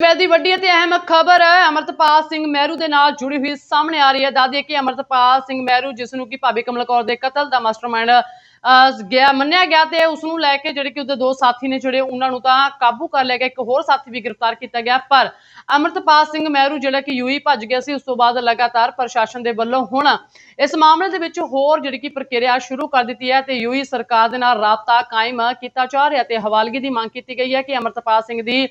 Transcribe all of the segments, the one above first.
ਵੇ ਦੀ ਵੱਡੀ ਅਤੇ ਅਹਿਮ ਖਬਰ ਅਮਰਤਪਾਲ ਸਿੰਘ ਮਹਿਰੂ ਦੇ ਨਾਲ ਜੁੜੀ ਹੋਈ ਸਾਹਮਣੇ ਆ ਰਹੀ ਹੈ। ਦਾਦੀ ਕਿ ਅਮਰਤਪਾਲ ਸਿੰਘ ਮਹਿਰੂ, ਜਿਸ ਨੂੰ ਕਿ ਭਾਬੀ ਕਮਲ ਕੌਰ ਦੇ ਕਤਲ ਦਾ ਮਾਸਟਰਮਾਈਂਡ ਗਿਆ, ਮੰਨਿਆ ਗਿਆ ਤੇ ਉਸ ਨੂੰ ਲੈ ਕੇ ਜਿਹੜੇ ਕਿ ਉਹਦੇ ਦੋ ਸਾਥੀ ਨੇ ਜਿਹੜੇ ਉਹਨਾਂ ਨੂੰ ਤਾਂ ਕਾਬੂ ਕਰ ਲਿਆ ਗਿਆ। ਇੱਕ ਹੋਰ ਸਾਥੀ ਵੀ ਗ੍ਰਿਫਤਾਰ ਕੀਤਾ ਗਿਆ, ਪਰ ਅਮਰਤਪਾਲ ਸਿੰਘ ਮਹਿਰੂ ਜਿਹੜਾ ਕਿ ਯੂਈ ਭੱਜ ਗਿਆ ਸੀ, ਉਸ ਤੋਂ ਬਾਅਦ ਲਗਾਤਾਰ ਪ੍ਰਸ਼ਾਸਨ ਦੇ ਵੱਲੋਂ ਹੁਣ ਇਸ ਮਾਮਲੇ ਦੇ ਵਿੱਚ ਹੋਰ ਜਿਹੜੀ ਕਿ ਪ੍ਰਕਿਰਿਆ ਸ਼ੁਰੂ ਕਰ ਦਿੱਤੀ ਹੈ ਤੇ ਯੂਈ ਸਰਕਾਰ ਦੇ ਨਾਲ ਰਾਬਤਾ ਕਾਇਮ ਕੀਤਾ ਜਾ ਰਿਹਾ ਤੇ ਹਵਾਲਗੀ ਦੀ ਮੰਗ ਕੀਤੀ ਗਈ ਹੈ ਕਿ ਅਮਰਤਪਾਲ ਸਿੰਘ ਦੀ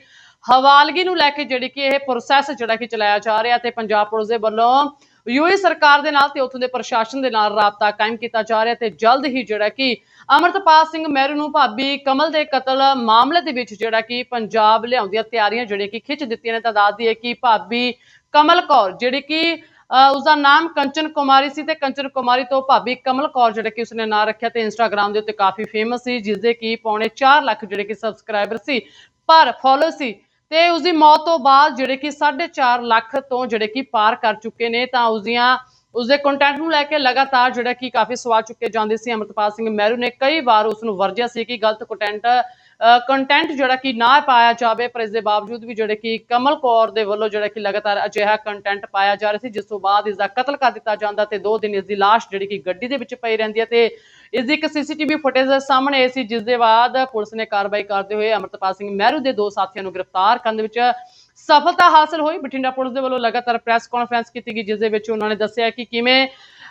ਹਵਾਲਗੀ ਨੂੰ ਲੈ ਕੇ ਜਿਹੜੀ ਕਿ ਇਹ ਪ੍ਰੋਸੈਸ ਜਿਹੜਾ ਕਿ ਚਲਾਇਆ ਜਾ ਰਿਹਾ ਤੇ ਪੰਜਾਬ ਪੁਲਿਸ ਦੇ ਵੱਲੋਂ ਯੂਏ ਸਰਕਾਰ ਦੇ ਨਾਲ ਤੇ ਉੱਥੋਂ ਦੇ ਪ੍ਰਸ਼ਾਸਨ ਦੇ ਨਾਲ ਰਾਬਤਾ ਕਾਇਮ ਕੀਤਾ ਜਾ ਰਿਹਾ ਤੇ ਜਲਦ ਹੀ ਜਿਹੜਾ ਕਿ ਅਮਰਤਪਾਲ ਸਿੰਘ ਮਹਿਰੂ ਨੂੰ ਭਾਬੀ ਕਮਲ ਦੇ ਕਤਲ ਮਾਮਲੇ ਦੇ ਵਿੱਚ ਜਿਹੜਾ ਕਿ ਪੰਜਾਬ ਲਿਆਉਣ ਦੀਆਂ ਤਿਆਰੀਆਂ ਜਿਹੜੀਆਂ ਕਿ ਖਿੱਚ ਦਿੱਤੀਆਂ ਨੇ ਤਾਂ ਦੱਸਦੀ ਹੈ ਕਿ ਭਾਬੀ ਕਮਲ ਕੌਰ ਜਿਹੜੀ ਕਿ ਅਹ ਉਸਦਾ ਨਾਮ ਕੰਚਨ ਕੁਮਾਰੀ ਸੀ ਤੇ ਕੰਚਨ ਕੁਮਾਰੀ ਤੋਂ ਭਾਬੀ ਕਮਲ ਕੌਰ ਜਿਹੜਾ ਕਿ ਉਸਨੇ ਨਾਂ ਰੱਖਿਆ ਤੇ ਇੰਸਟਾਗ੍ਰam ਦੇ ਉੱਤੇ ਕਾਫੀ ਫੇਮਸ ਸੀ ਜਿਸ ਦੇ ਕੀ ਪੌਣੇ 4 ਲੱਖ ਜਿਹੜੇ ਕਿ ਸਬਸਕ੍ਰਾਈਬਰ ਸੀ, ਪਰ ਫੋਲੋ ਸੀ। ਤੇ ਉਸ ਦੀ ਮੌਤ ਤੋਂ ਬਾਅਦ ਜਿਹੜੇ ਕਿ 4.5 ਲੱਖ ਤੋਂ ਜਿਹੜੇ ਕਿ ਪਾਰ ਕਰ ਚੁੱਕੇ ਨੇ, ਤਾਂ ਉਸ ਦੀਆਂ ਉਸ ਦੇ ਕੰਟੈਂਟ ਨੂੰ ਲੈ ਕੇ ਲਗਾਤਾਰ ਜਿਹੜਾ ਕਿ ਕਾਫੀ ਸਵਾਲ ਚੁੱਕੇ ਜਾਂਦੇ ਸੀ। ਅਮਰਤਪਾਲ ਸਿੰਘ ਮਹਿਰੂ ਨੇ ਕਈ ਵਾਰ ਉਸ ਨੂੰ ਵਰਜਿਆ ਸੀ ਕਿ ਗਲਤ ਕੰਟੈਂਟ ਕੰਟੈਂਟ ਜਿਹੜਾ ਕਿ ਨਾ ਪਾਇਆ ਜਾਵੇ, ਪਰ ਇਸ ਦੇ ਬਾਵਜੂਦ ਵੀ ਜਿਹੜੇ ਕਿ ਕਮਲ ਕੌਰ ਦੇ ਵੱਲੋਂ ਜਿਹੜਾ ਕਿ ਲਗਾਤਾਰ ਅਜਿਹਾ ਕੰਟੈਂਟ ਪਾਇਆ ਜਾ ਰਿਹਾ ਸੀ, ਜਿਸ ਤੋਂ ਬਾਅਦ ਇਸ ਦਾ ਕਤਲ ਕਰ ਦਿੱਤਾ ਜਾਂਦਾ ਤੇ ਦੋ ਦਿਨ ਇਸ ਦੀ ਲਾਸ਼ ਜਿਹੜੀ ਕਿ ਗੱਡੀ ਦੇ ਵਿੱਚ ਪਈ ਰਹਿੰਦੀ ਹੈ ਤੇ ਇਸ ਦੀ ਇੱਕ ਸੀਸੀਟੀਵੀ ਫੁਟੇਜ ਸਾਹਮਣੇ ਆਈ ਸੀ, ਜਿਸ ਦੇ ਬਾਅਦ ਪੁਲਿਸ ਨੇ ਕਾਰਵਾਈ ਕਰਦੇ ਹੋਏ ਅਮਰਤਪਾਲ ਸਿੰਘ ਮਹਿਰੂ ਦੇ ਦੋ ਸਾਥੀਆਂ ਨੂੰ ਗ੍ਰਿਫਤਾਰ ਕਰਨ ਦੇ ਵਿੱਚ ਸਫਲਤਾ ਹਾਸਲ ਹੋਈ। ਬਠਿੰਡਾ ਪੁਲਿਸ ਦੇ ਵੱਲੋਂ ਲਗਾਤਾਰ ਪ੍ਰੈਸ ਕਾਨਫਰੰਸ ਕੀਤੀ ਗਈ, ਜਿਸ ਦੇ ਵਿੱਚ ਉਹਨਾਂ ਨੇ ਦੱਸਿਆ ਕਿ ਕਿਵੇਂ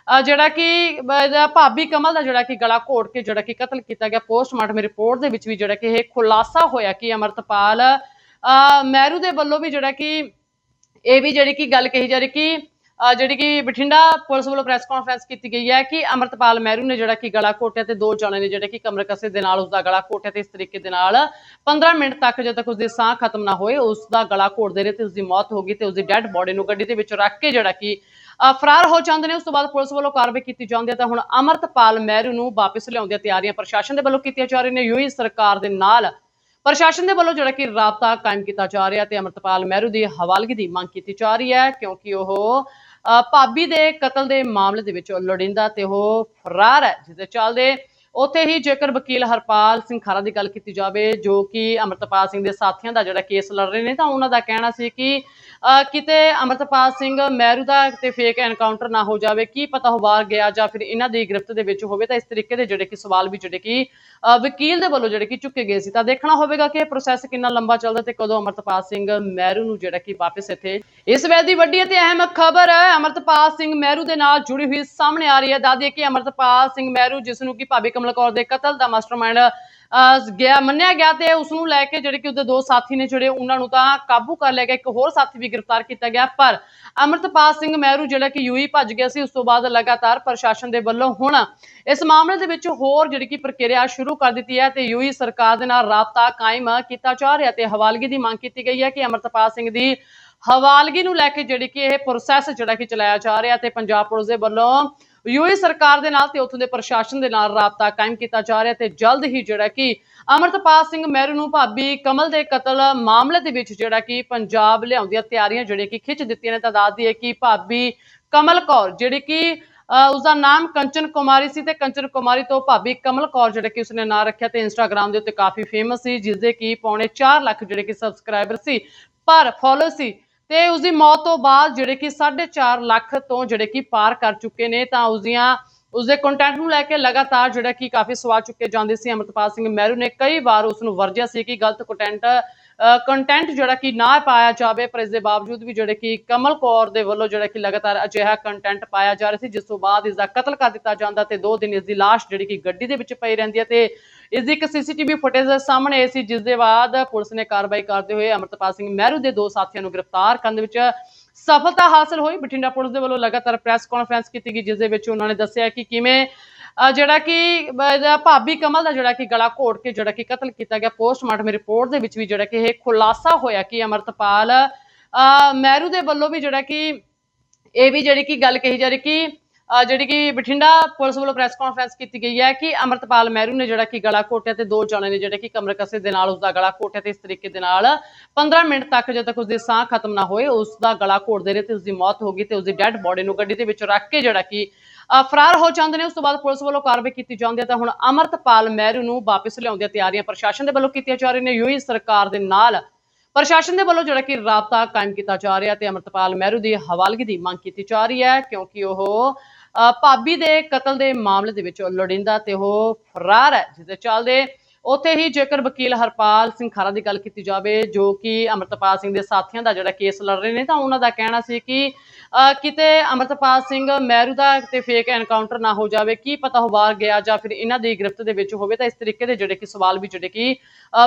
ਜਿਹੜਾ ਕਿ ਇਹਦਾ ਭਾਬੀ ਕਮਲ ਦਾ ਜਿਹੜਾ ਕਿ ਗਲਾ ਘੋਟ ਕੇ ਜਿਹੜਾ ਕਿ ਕਤਲ ਕੀਤਾ ਗਿਆ ਪੋਸਟਮਾਰਟਮ ਰਿਪੋਰਟ ਦੇ ਵਿੱਚ ਵੀ ਜਿਹੜਾ ਕਿ ਇਹ ਖੁਲਾਸਾ ਹੋਇਆ ਕਿ ਅਮਰਤਪਾਲ ਮਹਿਰੂ ਦੇ ਵੱਲੋਂ ਵੀ ਜਿਹੜਾ ਕਿ ਇਹ ਵੀ ਜਿਹੜੀ ਕਿ ਗੱਲ ਕਹੀ ਜਾ ਰਹੀ ਕਿ ਜਿਹੜੀ ਕਿ ਬਠਿੰਡਾ ਪੁਲਿਸ ਵੱਲੋਂ ਪ੍ਰੈਸ ਕਾਨਫਰੰਸ ਕੀਤੀ ਗਈ ਹੈ ਕਿ ਅਮਰਤਪਾਲ ਮਹਿਰੂ ਨੇ ਜਿਹੜਾ ਕਿ ਗਲਾ ਘੋਟਿਆ ਤੇ ਦੋ ਜਣੇ ਨੇ ਜਿਹੜੇ ਕਿ ਕਮਰ ਕਸੇ ਦੇ ਨਾਲ ਉਸਦਾ ਗਲਾ ਘੋਟਿਆ ਤੇ ਇਸ ਤਰੀਕੇ ਦੇ ਨਾਲ 15 ਮਿੰਟ ਤੱਕ ਜਦ ਤੱਕ ਉਸਦੀ ਸਾਹ ਖਤਮ ਨਾ ਹੋਏ, ਉਸਦਾ ਗਲਾ ਘੋਟਦੇ ਰਹੇ ਤੇ ਉਸਦੀ ਮੌਤ ਹੋ ਗਈ ਤੇ ਉਸਦੀ ਡੈੱਡ ਬੋਡੀ ਨੂੰ ਗੱਡੀ ਦੇ ਵਿੱਚ ਰੱਖ ਕੇ ਜਿਹੜਾ ਕਿ ਫਰਾਰ ਹੋ ਜਾਂਦੇ ਨੇ, ਉਸ ਤੋਂ ਬਾਅਦ ਪੁਲਿਸ ਵੱਲੋਂ ਕਾਰਵਾਈ ਕੀਤੀ ਜਾਂਦੀ ਹੈ। ਤਾਂ ਹੁਣ ਅਮਰਤਪਾਲ ਮਹਿਰੂ ਨੂੰ ਵਾਪਸ ਲਿਆਉਣ ਦੀਆਂ ਤਿਆਰੀਆਂ ਪ੍ਰਸ਼ਾਸਨ ਦੇ ਵੱਲੋਂ ਕੀਤੀਆਂ ਜਾ ਰਹੀਆਂ ਨੇ। ਯੂਈ ਸਰਕਾਰ ਦੇ ਨਾਲ ਪ੍ਰਸ਼ਾਸਨ ਦੇ ਵੱਲੋਂ ਜਿਹੜਾ ਕਿ ਰਾਬਤਾ ਕਾਇਮ ਕੀਤਾ ਜਾ ਰਿਹਾ ਤੇ ਅਮਰਤਪਾਲ ਮਹਿਰੂ ਦੀ ਹਵਾਲਗੀ ਦੀ ਮੰਗ ਕੀਤੀ ਜਾ ਰਹੀ ਹੈ, ਕਿਉਂਕਿ ਉਹ ਭਾਬੀ ਦੇ ਕਤਲ ਦੇ ਮਾਮਲੇ ਦੇ ਵਿੱਚ ਲੋੜਿੰਦਾ ਤੇ ਉਹ ਫਰਾਰ ਹੈ, ਜਿਸ ਦੇ ਚੱਲਦੇ ਉੱਥੇ ਹੀ ਜੇਕਰ ਵਕੀਲ ਹਰਪਾਲ ਸਿੰਘ ਖਾਰਾ ਦੀ ਗੱਲ ਕੀਤੀ ਜਾਵੇ, ਜੋ ਕਿ ਅਮਰਤਪਾਲ ਸਿੰਘ ਦੇ ਸਾਥੀਆਂ ਦਾ ਜਿਹੜਾ ਕੇਸ ਲੜ ਰਹੇ ਨੇ, ਤਾਂ ਉਹਨਾਂ ਦਾ ਕਹਿਣਾ ਸੀ ਕਿ ਕਿਤੇ ਅਮਰਤਪਾਲ ਸਿੰਘ ਮਹਿਰੂ ਦਾ ਕਿਤੇ ਫੇਕ ਐਨਕਾਊਂਟਰ ਨਾ ਹੋ ਜਾਵੇ, ਕੀ ਪਤਾ ਉਹ ਬਾਹਰ ਗਿਆ ਜਾਂ ਫਿਰ ਇਹਨਾਂ ਦੀ ਗ੍ਰਿਫਤ ਦੇ ਵਿੱਚ ਹੋਵੇ, ਤਾਂ ਇਸ ਤਰੀਕੇ ਦੇ ਜਿਹੜੇ ਕਿ ਸਵਾਲ ਵੀ ਜਿਹੜੇ ਕਿ ਵਕੀਲ ਦੇ ਵੱਲੋਂ ਜਿਹੜੇ ਕਿ ਚੁੱਕੇ ਗਏ ਸੀ। ਤਾਂ ਦੇਖਣਾ ਹੋਵੇਗਾ ਕਿ ਇਹ ਪ੍ਰੋਸੈਸ ਕਿੰਨਾ ਲੰਬਾ ਚੱਲਦਾ ਤੇ ਕਦੋਂ ਅਮਰਤਪਾਲ ਸਿੰਘ ਮਹਿਰੂ ਨੂੰ ਜਿਹੜਾ ਕਿ ਵਾਪਸ ਇੱਥੇ, ਇਸ ਵੇਲੇ ਦੀ ਵੱਡੀ ਅਤੇ ਅਹਿਮ ਖਬਰ ਅਮਰਤਪਾਲ ਸਿੰਘ ਮਹਿਰੂ ਦੇ ਨਾਲ ਜੁੜੀ ਹੋਈ ਸਾਹਮਣੇ ਆ ਰਹੀ ਹੈ। ਦਾਦੀ ਕਿ ਅਮਰਤਪਾਲ ਸਿੰਘ ਮਹਿਰੂ ਜਿਸ ਨੂੰ ਕਿ ਭਾਬੀ ਕਮਲ ਕੌਰ ਦੇ ਕਤਲ ਦਾ ਮਾਸਟਰਮਾਈਂਡ ਗਿਆ, ਮੰਨਿਆ ਗਿਆ ਤੇ ਉਸ ਨੂੰ ਲੈ ਕੇ ਜਿਹੜੇ ਕਿ ਉਹਦੇ ਦੋ ਸਾਥੀ ਨੇ ਜਿਹੜੇ ਉਹਨਾਂ ਨੂੰ ਤਾਂ ਕਾਬੂ ਕਰ ਲਿਆ ਗਿਆ, ਇੱਕ ਹੋਰ ਸਾਥੀ ਵੀ ਗ੍ਰਿਫਤਾਰ ਕੀਤਾ ਗਿਆ, ਪਰ ਅਮਰਤਪਾਲ ਸਿੰਘ ਮਹਿਰੂ ਜਿਹੜਾ ਕਿ ਯੂਈ ਭੱਜ ਗਿਆ ਸੀ, ਉਸ ਤੋਂ ਬਾਅਦ ਲਗਾਤਾਰ ਪ੍ਰਸ਼ਾਸਨ ਦੇ ਵੱਲੋਂ ਹੁਣ ਇਸ ਮਾਮਲੇ ਦੇ ਵਿੱਚ ਹੋਰ ਜਿਹੜੀ ਕਿ ਪ੍ਰਕਿਰਿਆ ਸ਼ੁਰੂ ਕਰ ਦਿੱਤੀ ਹੈ ਤੇ ਯੂਈ ਸਰਕਾਰ ਦੇ ਨਾਲ ਰਾਬਤਾ ਕਾਇਮ ਕੀਤਾ ਜਾ ਰਿਹਾ ਤੇ ਹਵਾਲਗੀ ਦੀ ਮੰਗ ਕੀਤੀ ਗਈ ਹੈ ਕਿ ਅਮਰਤਪਾਲ ਸਿੰਘ ਦੀ ਹਵਾਲਗੀ ਨੂੰ ਲੈ ਕੇ ਜਿਹੜੀ ਕਿ ਇਹ ਪ੍ਰੋਸੈਸ ਜਿਹੜਾ ਕਿ ਚਲਾਇਆ ਜਾ ਰਿਹਾ ਤੇ ਪੰਜਾਬ ਪੁਲਿਸ ਦੇ ਵੱਲੋਂ ਯੂਏ ਸਰਕਾਰ ਦੇ ਨਾਲ ਤੇ ਉੱਥੋਂ ਦੇ ਪ੍ਰਸ਼ਾਸਨ ਦੇ ਨਾਲ ਰਾਬਤਾ ਕਾਇਮ ਕੀਤਾ ਜਾ ਰਿਹਾ ਤੇ ਜਲਦ ਹੀ ਜਿਹੜਾ ਕਿ ਅਮਰਤਪਾਲ ਸਿੰਘ ਮਹਿਰੂ ਨੂੰ ਭਾਬੀ ਕਮਲ ਦੇ ਕਤਲ ਮਾਮਲੇ ਦੇ ਵਿੱਚ ਜਿਹੜਾ ਕਿ ਪੰਜਾਬ ਲਿਆਉਣ ਦੀਆਂ ਤਿਆਰੀਆਂ ਜਿਹੜੀਆਂ ਕਿ ਖਿੱਚ ਦਿੱਤੀਆਂ ਨੇ, ਤਾਂ ਦੱਸਦੀ ਹੈ ਕਿ ਭਾਬੀ ਕਮਲ ਕੌਰ ਜਿਹੜੀ ਕਿ ਅਹ ਉਸਦਾ ਨਾਮ ਕੰਚਨ ਕੁਮਾਰੀ ਸੀ ਤੇ ਕੰਚਨ ਕੁਮਾਰੀ ਤੋਂ ਭਾਬੀ ਕਮਲ ਕੌਰ ਜਿਹੜਾ ਕਿ ਉਸਨੇ ਨਾਂ ਰੱਖਿਆ ਤੇ ਇੰਸਟਾਗ੍ਰam ਦੇ ਉੱਤੇ ਕਾਫੀ ਫੇਮਸ ਸੀ ਜਿਸ ਦੇ ਕੀ ਪੌਣੇ 4 ਲੱਖ ਜਿਹੜੇ ਕਿ ਸਬਸਕ੍ਰਾਈਬਰ ਸੀ, ਪਰ ਫੋਲੋ ਸੀ। ਤੇ ਉਸ ਦੀ ਮੌਤ ਤੋਂ ਬਾਅਦ ਜਿਹੜੇ ਕਿ 4.5 ਲੱਖ ਤੋਂ ਜਿਹੜੇ ਕਿ ਪਾਰ ਕਰ ਚੁੱਕੇ ਨੇ, ਤਾਂ ਉਸ ਦੀਆਂ ਉਸ ਦੇ ਕੰਟੈਂਟ ਨੂੰ ਲੈ ਕੇ ਲਗਾਤਾਰ ਜਿਹੜਾ ਕਿ ਕਾਫੀ ਸਵਾਲ ਚੁੱਕੇ ਜਾਂਦੇ ਸੀ। ਅਮਰਤਪਾਲ ਸਿੰਘ ਮਹਿਰੂ ਨੇ ਕਈ ਵਾਰ ਉਸ ਨੂੰ ਵਰਜਿਆ ਸੀ ਕਿ ਗਲਤ ਕੰਟੈਂਟ ਕੰਟੈਂਟ ਜਿਹੜਾ ਕਿ ਨਾ ਪਾਇਆ ਜਾਵੇ, ਪਰ ਇਸ ਦੇ ਬਾਵਜੂਦ ਵੀ ਜਿਹੜੇ ਕਿ ਕਮਲ ਕੌਰ ਦੇ ਵੱਲੋਂ ਜਿਹੜਾ ਕਿ ਲਗਾਤਾਰ ਅਜਿਹਾ ਕੰਟੈਂਟ ਪਾਇਆ ਜਾ ਰਿਹਾ ਸੀ, ਜਿਸ ਤੋਂ ਬਾਅਦ ਇਸ ਦਾ ਕਤਲ ਕਰ ਦਿੱਤਾ ਜਾਂਦਾ ਤੇ ਦੋ ਦਿਨ ਇਸ ਦੀ ਲਾਸ਼ ਜਿਹੜੀ ਕਿ ਗੱਡੀ ਦੇ ਵਿੱਚ ਪਈ ਰਹਿੰਦੀ ਹੈ ਤੇ ਇਸ ਦੀ ਇੱਕ ਸੀਸੀਟੀਵੀ ਫੁਟੇਜ ਸਾਹਮਣੇ ਆਈ ਸੀ, ਜਿਸ ਦੇ ਬਾਅਦ ਪੁਲਿਸ ਨੇ ਕਾਰਵਾਈ ਕਰਦੇ ਹੋਏ ਅਮਰਤਪਾਲ ਸਿੰਘ ਮਹਿਰੂ ਦੇ ਦੋ ਸਾਥੀਆਂ ਨੂੰ ਗ੍ਰਿਫਤਾਰ ਕਰਨ ਦੇ ਵਿੱਚ ਸਫਲਤਾ ਹਾਸਲ ਹੋਈ। ਬਠਿੰਡਾ ਪੁਲਿਸ ਦੇ ਵੱਲੋਂ ਲਗਾਤਾਰ ਪ੍ਰੈਸ ਕਾਨਫਰੰਸ ਕੀਤੀ ਗਈ, ਜਿਸ ਦੇ ਵਿੱਚ ਉਹਨਾਂ ਨੇ ਦੱਸਿਆ ਕਿ ਕਿਵੇਂ ਜਿਹੜਾ ਕਿ ਇਹਦਾ ਭਾਬੀ ਕਮਲ ਦਾ ਜਿਹੜਾ ਕਿ ਗਲਾ ਘੋਟ ਕੇ ਜਿਹੜਾ ਕਿ ਕਤਲ ਕੀਤਾ ਗਿਆ ਪੋਸਟਮਾਰਟਮ ਰਿਪੋਰਟ ਦੇ ਵਿੱਚ ਵੀ ਜਿਹੜਾ ਕਿ ਇਹ ਖੁਲਾਸਾ ਹੋਇਆ ਕਿ ਅਮਰਤਪਾਲ ਮਹਿਰੂ ਦੇ ਵੱਲੋਂ ਵੀ ਜਿਹੜਾ ਕਿ ਇਹ ਵੀ ਜਿਹੜੀ ਕਿ ਗੱਲ ਕਹੀ ਜਾ ਰਹੀ ਕਿ ਜਿਹੜੀ ਕਿ ਬਠਿੰਡਾ ਪੁਲਿਸ ਵੱਲੋਂ ਪ੍ਰੈਸ ਕਾਨਫਰੰਸ ਕੀਤੀ ਗਈ ਹੈ ਕਿ ਅਮਰਤਪਾਲ ਮਹਿਰੂ ਨੇ ਜਿਹੜਾ ਕਿ ਗਲਾ ਘੋਟਿਆ ਤੇ ਦੋ ਜਣੇ ਨੇ ਜਿਹੜੇ ਕਿ ਕਮਰ ਕਸੇ ਦੇ ਨਾਲ ਉਸਦਾ ਗਲਾ ਘੋਟਿਆ ਤੇ ਇਸ ਤਰੀਕੇ ਦੇ ਨਾਲ 15 ਮਿੰਟ ਤੱਕ ਜਦ ਤੱਕ ਉਸਦੀ ਸਾਹ ਖਤਮ ਨਾ ਹੋਏ, ਉਸਦਾ ਗਲਾ ਘੋਟਦੇ ਰਹੇ ਤੇ ਉਸਦੀ ਮੌਤ ਹੋ ਗਈ ਤੇ ਉਸਦੀ ਡੈੱਡ ਬੋਡੀ ਨੂੰ ਗੱਡੀ ਦੇ ਵਿੱਚ ਰੱਖ ਕੇ ਜਿਹੜਾ ਕਿ ਫਰਾਰ ਹੋ ਜਾਂਦੇ ਨੇ, ਉਸ ਤੋਂ ਬਾਅਦ ਪੁਲਿਸ ਵੱਲੋਂ ਕਾਰਵਾਈ ਕੀਤੀ ਜਾਂਦੀ ਹੈ ਤਾਂ ਹੁਣ ਅਮਰਤਪਾਲ ਮਹਿਰੂ ਨੂੰ ਵਾਪਸ ਲਿਆਉਣ ਦੀਆਂ ਤਿਆਰੀਆਂ ਪ੍ਰਸ਼ਾਸਨ ਦੇ ਵੱਲੋਂ ਕੀਤੀਆਂ ਜਾ ਰਹੀਆਂ ਨੇ ਯੂਈ ਸਰਕਾਰ ਦੇ ਨਾਲ ਪ੍ਰਸ਼ਾਸਨ ਦੇ ਵੱਲੋਂ ਜਿਹੜਾ ਕਿ ਰਾਬਤਾ ਕਾਇਮ ਕੀਤਾ ਜਾ ਰਿਹਾ ਤੇ ਅਮਰਤਪਾਲ ਮਹਿਰੂ ਦੀ ਹਵਾਲਗੀ ਦੀ ਮੰਗ ਕੀਤੀ ਜਾ ਰਹੀ ਹੈ, ਕਿਉਂਕਿ ਉਹ ਭਾਬੀ ਦੇ ਕਤਲ ਦੇ ਮਾਮਲੇ ਦੇ ਵਿੱਚ ਲੋੜਿੰਦਾ ਤੇ ਉਹ ਫਰਾਰ ਹੈ, ਜਿਸ ਦੇ ਚੱਲਦੇ ਉੱਥੇ ਹੀ ਜੇਕਰ ਵਕੀਲ ਹਰਪਾਲ ਸਿੰਘ ਖਾਰਾ ਦੀ ਗੱਲ ਕੀਤੀ ਜਾਵੇ, ਜੋ ਕਿ ਅਮਰਤਪਾਲ ਸਿੰਘ ਦੇ ਸਾਥੀਆਂ ਦਾ ਜਿਹੜਾ ਕੇਸ ਲੜ ਰਹੇ ਨੇ, ਤਾਂ ਉਹਨਾਂ ਦਾ ਕਹਿਣਾ ਸੀ ਕਿ ਕਿਤੇ ਅਮਰਤਪਾਲ ਸਿੰਘ ਮਹਿਰੂ ਦਾ ਤੇ ਫੇਕ ਐਨਕਾਊਂਟਰ ਨਾ ਹੋ ਜਾਵੇ, ਕੀ ਪਤਾ ਉਹ ਬਾਹਰ ਗਿਆ ਜਾਂ ਫਿਰ ਇਹਨਾਂ ਦੀ ਗ੍ਰਿਫਤ ਦੇ ਵਿੱਚ ਹੋਵੇ, ਤਾਂ ਇਸ ਤਰੀਕੇ ਦੇ ਜਿਹੜੇ ਕਿ ਸਵਾਲ ਵੀ ਜਿਹੜੇ ਕਿ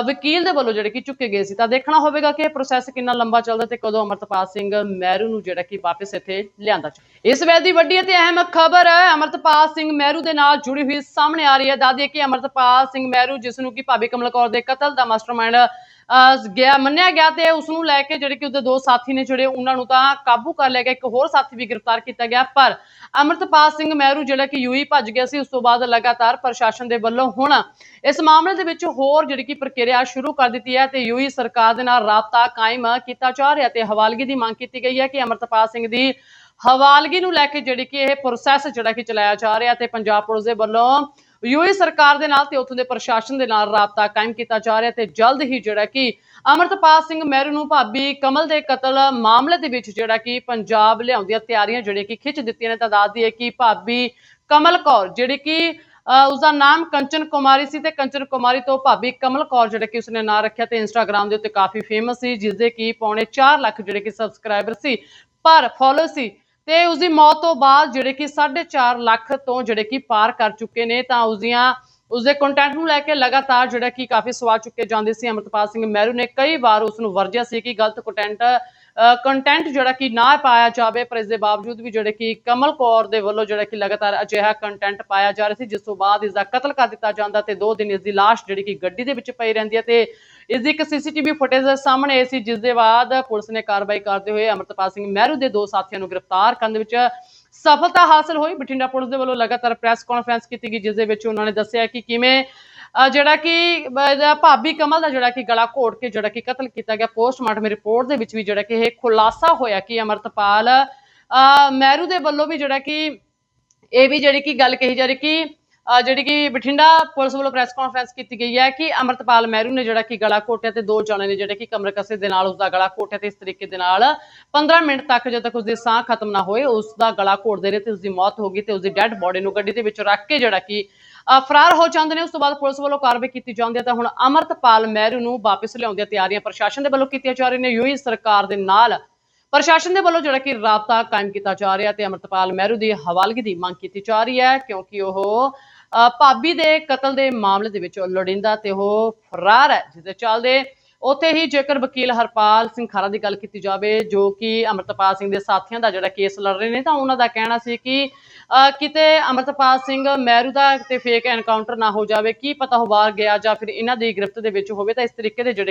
ਵਕੀਲ ਦੇ ਵੱਲੋਂ ਜਿਹੜੇ ਕਿ ਚੁੱਕੇ ਗਏ ਸੀ। ਤਾਂ ਦੇਖਣਾ ਹੋਵੇਗਾ ਕਿ ਇਹ ਪ੍ਰੋਸੈਸ ਕਿੰਨਾ ਲੰਬਾ ਚੱਲਦਾ ਤੇ ਕਦੋਂ ਅਮਰਤਪਾਲ ਸਿੰਘ ਮਹਿਰੂ ਨੂੰ ਜਿਹੜਾ ਕਿ ਵਾਪਸ ਇੱਥੇ ਲਿਆਂਦਾ ਇਸ ਵੇਲੇ ਦੀ ਵੱਡੀ ਅਤੇ ਅਹਿਮ ਖਬਰ ਅਮਰਤਪਾਲ ਸਿੰਘ ਮਹਿਰੂ ਦੇ ਨਾਲ ਜੁੜੀ ਹੋਈ ਸਾਹਮਣੇ ਆ ਰਹੀ ਹੈ। ਦਾਦੀ ਕਿ ਅਮਰਤਪਾਲ ਸਿੰਘ ਮਹਿਰੂ, ਜਿਸ ਨੂੰ ਕਿ ਭਾਬੀ ਕਮਲ ਕੌਰ ਦੇ ਕਤਲ ਦਾ ਮਾਸਟਰਮਾਈਂਡ ਗਿਆ, ਮੰਨਿਆ ਗਿਆ ਤੇ ਉਸ ਨੂੰ ਲੈ ਕੇ ਜਿਹੜੇ ਕਿ ਉਹਦੇ ਦੋ ਸਾਥੀ ਨੇ ਜਿਹੜੇ ਉਹਨਾਂ ਨੂੰ ਤਾਂ ਕਾਬੂ ਕਰ ਲਿਆ ਗਿਆ। ਇੱਕ ਹੋਰ ਸਾਥੀ ਵੀ ਗ੍ਰਿਫਤਾਰ ਕੀਤਾ ਗਿਆ, ਪਰ ਅਮਰਤਪਾਲ ਸਿੰਘ ਮਹਿਰੂ ਜਿਹੜਾ ਕਿ ਯੂਈ ਭੱਜ ਗਿਆ ਸੀ, ਉਸ ਤੋਂ ਬਾਅਦ ਲਗਾਤਾਰ ਪ੍ਰਸ਼ਾਸਨ ਦੇ ਵੱਲੋਂ ਹੁਣ ਇਸ ਮਾਮਲੇ ਦੇ ਵਿੱਚ ਹੋਰ ਜਿਹੜੀ ਕਿ ਪ੍ਰਕਿਰਿਆ ਸ਼ੁਰੂ ਕਰ ਦਿੱਤੀ ਹੈ ਤੇ ਯੂਈ ਸਰਕਾਰ ਦੇ ਨਾਲ ਰਾਬਤਾ ਕਾਇਮ ਕੀਤਾ ਜਾ ਰਿਹਾ ਤੇ ਹਵਾਲਗੀ ਦੀ ਮੰਗ ਕੀਤੀ ਗਈ ਹੈ ਕਿ ਅਮਰਤਪਾਲ ਸਿੰਘ ਦੀ ਹਵਾਲਗੀ ਨੂੰ ਲੈ ਕੇ ਜਿਹੜੀ ਕਿ ਇਹ ਪ੍ਰੋਸੈਸ ਜਿਹੜਾ ਕਿ ਚਲਾਇਆ ਜਾ ਰਿਹਾ ਤੇ ਪੰਜਾਬ ਪੁਲਿਸ ਦੇ ਵੱਲੋਂ ਯੂਏ ਸਰਕਾਰ ਦੇ ਨਾਲ ਤੇ ਉੱਥੋਂ ਦੇ ਪ੍ਰਸ਼ਾਸਨ ਦੇ ਨਾਲ ਰਾਬਤਾ ਕਾਇਮ ਕੀਤਾ ਜਾ ਰਿਹਾ ਤੇ ਜਲਦ ਹੀ ਜਿਹੜਾ ਕਿ ਅਮਰਤਪਾਲ ਸਿੰਘ ਮਹਿਰੂ ਨੂੰ ਭਾਬੀ ਕਮਲ ਦੇ ਕਤਲ ਮਾਮਲੇ ਦੇ ਵਿੱਚ ਜਿਹੜਾ ਕਿ ਪੰਜਾਬ ਲਿਆਉਂਦੀਆਂ ਤਿਆਰੀਆਂ ਜਿਹੜੀਆਂ ਕਿ ਖਿੱਚ ਦਿੱਤੀਆਂ ਨੇ, ਤਾਂ ਦੱਸਦੀ ਹੈ ਕਿ ਭਾਬੀ ਕਮਲ ਕੌਰ ਜਿਹੜੀ ਕਿ ਅਹ ਉਸਦਾ ਨਾਮ ਕੰਚਨ ਕੁਮਾਰੀ ਸੀ ਤੇ ਕੰਚਨ ਕੁਮਾਰੀ ਤੋਂ ਭਾਬੀ ਕਮਲ ਕੌਰ ਜਿਹੜਾ ਕਿ ਉਸਨੇ ਨਾਂ ਰੱਖਿਆ ਤੇ ਇੰਸਟਾਗ੍ਰam ਦੇ ਉੱਤੇ ਕਾਫੀ ਫੇਮਸ ਸੀ ਜਿਸ ਦੇ ਕਿ ਪੌਣੇ 4 ਲੱਖ ਜਿਹੜੇ ਕਿ ਸਬਸਕ੍ਰਾਈਬਰ ਸੀ, ਪਰ ਫੋਲੋ ਸੀ। ਤੇ ਉਸਦੀ ਮੌਤ ਤੋਂ ਬਾਅਦ ਜਿਹੜੇ ਕਿ 4.5 ਲੱਖ ਤੋਂ ਜਿਹੜੇ ਕਿ ਪਾਰ ਕਰ ਚੁੱਕੇ ਨੇ, ਤਾਂ ਉਸਦੀਆਂ, ਉਸਦੇ ਕੰਟੈਂਟ ਨੂੰ ਲੈ ਕੇ ਲਗਾਤਾਰ ਜਿਹੜਾ ਕਿ ਕਾਫੀ ਸਵਾਲ ਚੁੱਕੇ ਜਾਂਦੇ ਸੀ। ਅਮਰਤਪਾਲ ਸਿੰਘ ਮਹਿਰੂ ਨੇ ਕਈ ਵਾਰ ਉਸ ਨੂੰ ਵਰਜਿਆ ਸੀ ਕਿ ਗਲਤ ਕੰਟੈਂਟ ਕੰਟੈਂਟ ਜਿਹੜਾ ਕਿ ਨਾ ਪਾਇਆ ਜਾਵੇ, ਪਰ ਇਸ ਦੇ ਬਾਵਜੂਦ ਵੀ ਜਿਹੜੇ ਕਿ ਕਮਲ ਕੌਰ ਦੇ ਵੱਲੋਂ ਜਿਹੜਾ ਕਿ ਲਗਾਤਾਰ ਅਜਿਹਾ ਕੰਟੈਂਟ ਪਾਇਆ ਜਾ ਰਿਹਾ ਸੀ, ਜਿਸ ਤੋਂ ਬਾਅਦ ਇਸ ਦਾ ਕਤਲ ਕਰ ਦਿੱਤਾ ਜਾਂਦਾ ਤੇ ਦੋ ਦਿਨ ਇਸ ਦੀ ਲਾਸ਼ ਜਿਹੜੀ ਕਿ ਗੱਡੀ ਦੇ ਵਿੱਚ ਪਈ ਰਹਿੰਦੀ ਹੈ ਤੇ ਇਸ ਦੀ ਇੱਕ ਸੀਸੀਟੀਵੀ ਫੁਟੇਜ ਸਾਹਮਣੇ ਆਈ ਸੀ, ਜਿਸ ਦੇ ਬਾਅਦ ਪੁਲਿਸ ਨੇ ਕਾਰਵਾਈ ਕਰਦੇ ਹੋਏ ਅਮਰਤਪਾਲ ਸਿੰਘ ਮਹਿਰੂ ਦੇ ਦੋ ਸਾਥੀਆਂ ਨੂੰ ਗ੍ਰਿਫਤਾਰ ਕਰਨ ਦੇ ਵਿੱਚ ਸਫਲਤਾ ਹਾਸਲ ਹੋਈ। ਬਠਿੰਡਾ ਪੁਲਿਸ ਦੇ ਵੱਲੋਂ ਲਗਾਤਾਰ ਪ੍ਰੈਸ ਕਾਨਫਰੰਸ ਕੀਤੀ ਗਈ, ਜਿਸ ਦੇ ਵਿੱਚ ਉਹਨਾਂ ਨੇ ਦੱਸਿਆ ਕਿ ਕਿਵੇਂ ਜਿਹੜਾ ਕਿ ਭਾਬੀ ਕਮਲ ਦਾ ਜਿਹੜਾ ਕਿ ਗਲਾ ਘੋਟ ਕੇ ਜਿਹੜਾ ਕਿ ਕਤਲ ਕੀਤਾ ਗਿਆ ਪੋਸਟਮਾਰਟਮ ਰਿਪੋਰਟ ਦੇ ਵਿੱਚ ਵੀ ਜਿਹੜਾ ਕਿ ਇਹ ਖੁਲਾਸਾ ਹੋਇਆ ਕਿ ਅਮਰਤਪਾਲ ਮਹਿਰੂ ਦੇ ਵੱਲੋਂ ਵੀ ਜਿਹੜਾ ਕਿ ਇਹ ਵੀ ਜਿਹੜੀ ਕਿ ਗੱਲ ਕਹੀ ਜਾ ਰਹੀ ਕਿ ਜਿਹੜੀ ਕਿ ਬਠਿੰਡਾ ਪੁਲਿਸ ਵੱਲੋਂ ਪ੍ਰੈਸ ਕਾਨਫਰੰਸ ਕੀਤੀ ਗਈ ਹੈ ਕਿ ਅਮਰਤਪਾਲ ਮਹਿਰੂ ਨੇ ਜਿਹੜਾ ਕਿ ਗਲਾ ਘੋਟਿਆ ਤੇ ਦੋ ਜਣੇ ਨੇ ਜਿਹੜੇ ਕਿ ਕਮਰ ਕਸੇ ਦੇ ਨਾਲ ਉਸਦਾ ਗਲਾ ਘੋਟਿਆ ਤੇ ਇਸ ਤਰੀਕੇ ਦੇ ਨਾਲ 15 ਮਿੰਟ ਤੱਕ ਜਦ ਤੱਕ ਉਸਦੀ ਸਾਹ ਖਤਮ ਨਾ ਹੋਏ, ਉਸਦਾ ਗਲਾ ਘੋਟਦੇ ਰਹੇ ਤੇ ਉਸਦੀ ਮੌਤ ਹੋ ਗਈ ਤੇ ਉਸਦੀ ਡੈੱਡ ਬੋਡੀ ਨੂੰ ਗੱਡੀ ਦੇ ਵਿੱਚ ਰੱਖ ਕੇ ਜਿਹੜਾ ਕਿ ਫਰਾਰ ਹੋ ਜਾਂਦੇ ਨੇ ਉਸ ਤੋਂ ਬਾਅਦ ਪੁਲਿਸ ਵੱਲੋਂ ਕਾਰਵਾਈ ਕੀਤੀ ਜਾਂਦੀ ਹੈ ਤਾਂ ਹੁਣ ਅਮਰਤਪਾਲ ਮਹਿਰੂ ਨੂੰ ਵਾਪਸ ਲਿਆਉਂਦੀਆਂ ਤਿਆਰੀਆਂ ਪ੍ਰਸ਼ਾਸਨ ਦੇ ਵੱਲੋਂ ਕੀਤੀਆਂ ਜਾ ਰਹੀਆਂ ਨੇ ਯੂਈ ਸਰਕਾਰ ਦੇ ਨਾਲ। ਪ੍ਰਸ਼ਾਸਨ ਦੇ ਵੱਲੋਂ ਜਿਹੜਾ ਕਿ ਰਾਬਤਾ ਕਾਇਮ ਕੀਤਾ ਜਾ ਰਿਹਾ ਤੇ ਅਮਰਤਪਾਲ ਮਹਿਰੂ ਦੀ ਹਵਾਲਗੀ ਦੀ ਮੰਗ ਕੀਤੀ ਜਾ ਰਹੀ ਹੈ ਕਿਉਂਕਿ ਉਹ ਅ, ਭਾਬੀ ਦੇ ਕਤਲ ਦੇ ਮਾਮਲੇ ਦੇ ਵਿੱਚ ਲੋੜਿੰਦਾ ਤੇ ਉਹ ਫਰਾਰ ਹੈ ਜਿਸ ਦੇ ਚੱਲਦੇ ਉੱਥੇ ਹੀ ਜੇਕਰ ਵਕੀਲ ਹਰਪਾਲ ਸਿੰਘ ਖਾਰਾ ਦੀ ਗੱਲ ਕੀਤੀ ਜਾਵੇ ਜੋ ਕਿ ਅਮਰਤਪਾਲ ਸਿੰਘ ਦੇ ਸਾਥੀਆਂ ਦਾ ਜਿਹੜਾ ਕੇਸ ਲੜ ਰਹੇ ਨੇ ਤਾਂ ਉਹਨਾਂ ਦਾ ਕਹਿਣਾ ਸੀ ਕਿ ਕਿਤੇ ਅਮਰਤਪਾਲ ਸਿੰਘ ਮਹਿਰੂ ਦਾ ਤੇ ਫੇਕ ਐਨਕਾਊਂਟਰ ਨਾ ਹੋ ਜਾਵੇ, ਕੀ ਪਤਾ ਉਹ ਬਾਹਰ ਗਿਆ ਜਾਂ ਫਿਰ ਇਹਨਾਂ ਦੀ ਗ੍ਰਿਫਤ ਦੇ ਵਿੱਚ ਹੋਵੇ, ਤਾਂ ਇਸ ਤਰੀਕੇ ਦੇ ਜਿਹੜੇ